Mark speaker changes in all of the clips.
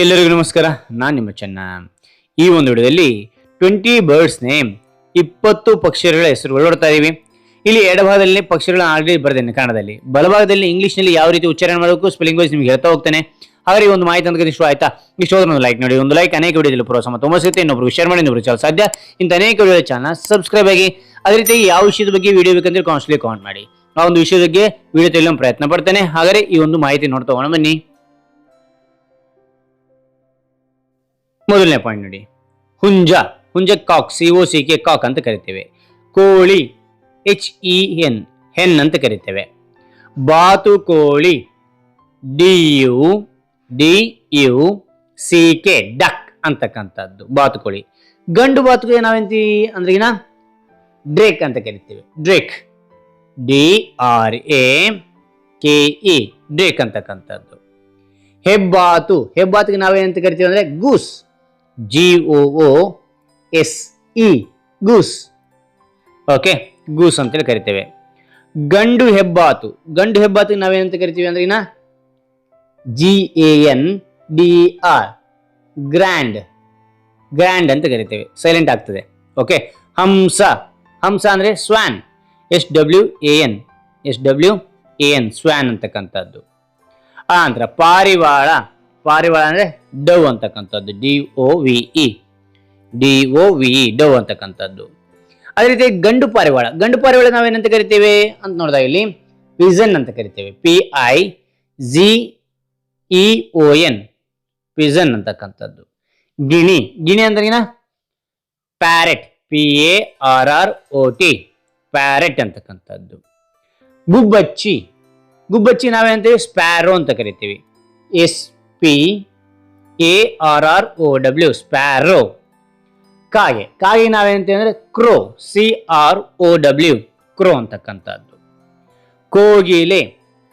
Speaker 1: ಎಲ್ಲರಿಗೂ ನಮಸ್ಕಾರ, ನಾನು ನಿಮ್ಮ ಚೆನ್ನ. ಈ ಒಂದು ವಿಡಿಯೋದಲ್ಲಿ ಟ್ವೆಂಟಿ ಬರ್ಡ್ಸ್ ನೇಮ್ ಇಪ್ಪತ್ತು ಪಕ್ಷಿಗಳ ಹೆಸರುಗಳು ನೋಡ್ತಾ ಇದ್ದೀವಿ ಇಲ್ಲಿ ಎಡಭಾಗದಲ್ಲಿ ಪಕ್ಷಿಗಳನ್ನ ಆಲ್ರೆಡಿ ಬರೆದೇನೆ ಕನ್ನಡದಲ್ಲಿ. ಬಲಭಾಗದಲ್ಲಿ ಇಂಗ್ಲೀಷ್ನಲ್ಲಿ ಯಾವ ರೀತಿ ಉಚ್ಚಾರಣೆ ಮಾಡಬೇಕು ಸ್ಪೆಲ್ಲಿಂಗ್ ವೈಸ್ ನಿಮ್ಗೆ ಹೇಳ್ತಾ ಹೋಗ್ತೇನೆ. ಹಾಗಾದ್ರೆ ಈ ಒಂದು ಮಾಹಿತಿ ಅಂತ ಇಷ್ಟ ಆಯ್ತಾ? ಇಷ್ಟ ಹೋದ್ರೆ ಒಂದು ಲೈಕ್ ನೋಡಿ, ಒಂದು ಲೈಕ್ ಅನೇಕ ವಿಡಿಯೋದಲ್ಲಿ ಪ್ರೋತ್ಸಾಹ ತುಂಬ ಸಿಗುತ್ತೆ ಇನ್ನೊಬ್ರು ಶೇರ್ ಮಾಡಿ ಇನ್ನೊಬ್ರು ಚಾಲ್ ಸಾಧ್ಯ. ಇಂಥ ಅನೇಕ ವಿಡಿಯೋ ಚಾನಲ್ ಸಬ್ಸ್ಕ್ರೈಬ್ ಆಗಿ, ಅದೇ ರೀತಿ ಯಾವ ವಿಷಯದ ಬಗ್ಗೆ ವಿಡಿಯೋ ಬೇಕಂದ್ರೆ ಕಾನ್ಸ್ಟ್ಲಿ ಕಾಮೆಂಟ್ ಮಾಡಿ. ಆ ಒಂದು ವಿಷಯದ ಬಗ್ಗೆ ವಿಡಿಯೋ ತೆಗೆಯಲು ಪ್ರಯತ್ನ ಪಡ್ತೇನೆ. ಹಾಗಾದ್ರೆ ಈ ಒಂದು ಮಾಹಿತಿ ನೋಡ್ತಾ ಹೋಗೋಣ, ಬನ್ನಿ. ಮೊದಲನೇ ಪಾಯಿಂಟ್ ನೋಡಿ. ಹುಂಜ ಹುಂಜ cock C O C K cock ಅಂತ ಕರಿತೇವೆ. ಕೋಳಿ ಎಚ್ ಇ ಎನ್ ಹೆನ್ ಅಂತ ಕರಿತೇವೆ. ಬಾತುಕೋಳಿ D U D U C K duck ಅಂತಕ್ಕಂಥದ್ದು ಬಾತುಕೋಳಿ ಗಂಡು ಬಾತುಕೋಳಿ ನಾವೆಂತೀವಿ ಅಂದ್ರೆ ಏನ ಡ್ರೇಕ್ ಅಂತ ಕರಿತೇವೆ. Drake D R A K E drake ಅಂತಕ್ಕಂಥದ್ದು. ಹೆಬ್ಬಾತು, ಹೆಬ್ಬಾತಿಗೆ ನಾವೇನಂತ ಕರಿತೀವಿ ಅಂದ್ರೆ goose G O O S E goose okay goose ಅಂತೇಳಿ ಕರಿತೇವೆ. ಗಂಡು ಹೆಬ್ಬಾತು. ಗಂಡು ಹೆಬ್ಬಾತಿಗೆ ನಾವೇನಂತ ಕರಿತೀವಿ ಅಂದ್ರೆ ಇನ್ನ? G A N D R grand grand ಅಂತ ಕರಿತೇವೆ. ಸೈಲೆಂಟ್ ಆಗ್ತದೆ. ಓಕೆ ಹಂಸ. ಹಂಸ ಅಂದ್ರೆ swan S W A N S W A N swan ಅಂತಕ್ಕಂಥದ್ದು. ಆ ನಂತರ ಪಾರಿವಾಳ. ಪಾರಿವಾಳ ಅಂದ್ರೆ ಡವ್ ಅಂತಕ್ಕಂಥದ್ದು D O V E D O V E dove ಅಂತಕ್ಕಂಥದ್ದು. ಅದೇ ರೀತಿ ಗಂಡು ಪಾರಿವಾಳ. ಗಂಡು ಪಾರಿವಾಳ ನಾವೇನಂತ ಕರಿತೇವೆ ಅಂತ ನೋಡಿದಾಗ ಇಲ್ಲಿ ಪಿಜನ್ ಅಂತ ಕರಿತೇವೆ. P I G E O N pigeon ಅಂತಕ್ಕಂಥದ್ದು. ಗಿಣಿ. ಗಿಣಿ ಅಂದ್ರೆ ಏನ? Parrot P A R R O T parrot ಅಂತಕ್ಕಂಥದ್ದು. ಗುಬ್ಬಚ್ಚಿ. ಗುಬ್ಬಚ್ಚಿ ನಾವೇನಂತೀವಿ? ಸ್ಪ್ಯಾರೋ ಅಂತ ಕರಿತೀವಿ. S P A R R O W sparrow ಕಾಗೆ. ಕಾಗೆ ನಾವೇನಂತೀವಿ ಅಂದ್ರೆ crow C R O W crow ಅಂತಕ್ಕಂಥದ್ದು. ಕೋಗಿಲೆ.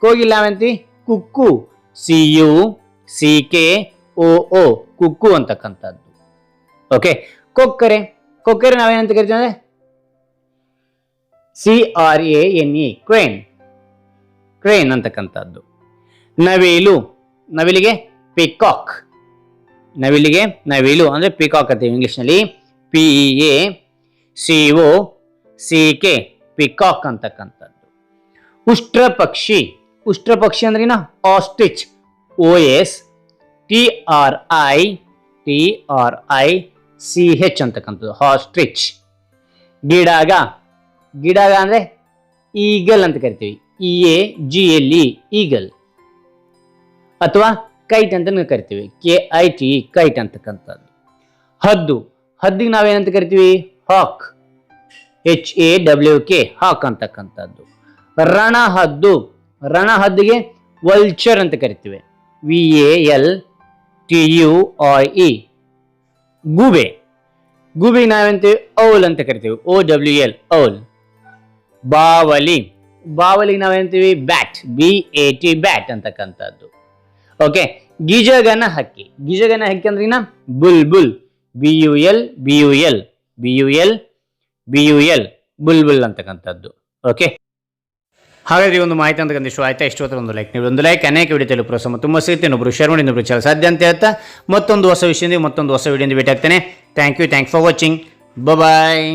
Speaker 1: ಕೋಗಿಲೆ ನಾವೇಂತೀವಿ cuckoo C U C K O O cuckoo ಅಂತಕ್ಕಂಥದ್ದು. ಓಕೆ ಕೊಕ್ಕರೆ. ಕೊಕ್ಕರೆ ನಾವೇನಂತ ಕರಿತೀವಿ C R A N E crane crane ಅಂತಕ್ಕಂಥದ್ದು. ನವಿಲು. ನವಿಲಿಗೆ? ಪಿಕಾಕ್ ನವಿಲಿಗೆ ನವಿಲು, ಅಂದರೆ ಪಿಕಾಕ್ ಅಂತೀವಿ ಇಂಗ್ಲೀಷ್ನಲ್ಲಿ. P A C O C K peacock ಅಂತಕ್ಕಂಥದ್ದು. ಉಷ್ಟ್ರ ಪಕ್ಷಿ ಉಷ್ಟ್ರ ಪಕ್ಷಿ ಅಂದ್ರೇನ ostrich O S T R I T R I C H ಅಂತಕ್ಕಂಥದ್ದು ಹಾಸ್ಟ್ರಿಚ್ ಗಿಡಾಗ. ಗಿಡಾಗ ಅಂದರೆ ಈಗಲ್ ಅಂತ ಕರಿತೀವಿ. E A G L E eagle. ಅಥವಾ ಕೈಟ್ ಅಂತ ಕರಿತೀವಿ. ಕೆ ಐ ಟಿ ಕೈಟ್ ಅಂತಕ್ಕಂಥದ್ದು. ಹದ್ದು. ಹದ್ದಿಗೆ ನಾವೇನಂತ ಕರಿತೀವಿ? ಹಾಕ್. ಎಚ್ ಎ ಡಬ್ಲ್ಯೂ ಕೆ ಹಾಕ್ ಅಂತಕ್ಕಂಥದ್ದು. ರಣ ಹದ್ದು ರಣ ಹದ್ದಿಗೆ ವಲ್ಚರ್ ಅಂತ ಕರಿತೀವಿ. V A L T U R E ಗೂಬೆ. ಗೂಬೆಗೆ ನಾವೇಂತೀವಿ ಔಲ್ ಅಂತ ಕರಿತೀವಿ. O W L owl. ಬಾವಲಿ. ಬಾವಲಿಗೆ ನಾವೇಂತೀವಿ bat. B A T bat ಅಂತಕ್ಕಂಥದ್ದು. ಓಕೆ ಗಿಜಗನ ಹಕ್ಕಿ. ಗಿಜಗನ ಹಕ್ಕಿ ಅಂದ್ರೆ ಏನ bulbul B U L, B U L. B U L, B U L bulbul ಅಂತಕ್ಕಂಥದ್ದು. ಓಕೆ ಹಾಗಾದ್ರೆ ಒಂದು ಮಾಹಿತಿ ಅಂತಕ್ಕಂಥ ಇಷ್ಟು ಆಯ್ತಾ? ಇಷ್ಟು ಒಂದು ಲೈಕ್ ನೀವು ಒಂದು ಲೈಕ್ ಅನೇಕ ವಿಡಿಯೋ ಪ್ರಸಮ ಪ್ರೋತ್ಸಾಹ ತುಂಬ ಸಿಗುತ್ತೆ. ಒಬ್ಬರು ಶೇರ್ ಮಾಡಿ, ಇನ್ನೊಬ್ರು ಚಾಲ ಸಾಧ್ಯ ಅಂತ ಹೇಳ್ತಾ, ಮತ್ತೊಂದು ಹೊಸ ವಿಷಯದಿಂದ, ಮತ್ತೊಂದು ಹೊಸ ವಿಡಿಯೋದಿಂದ ಭೇಟಿ ಆಗ್ತೇನೆ. Thank you thank for watching bye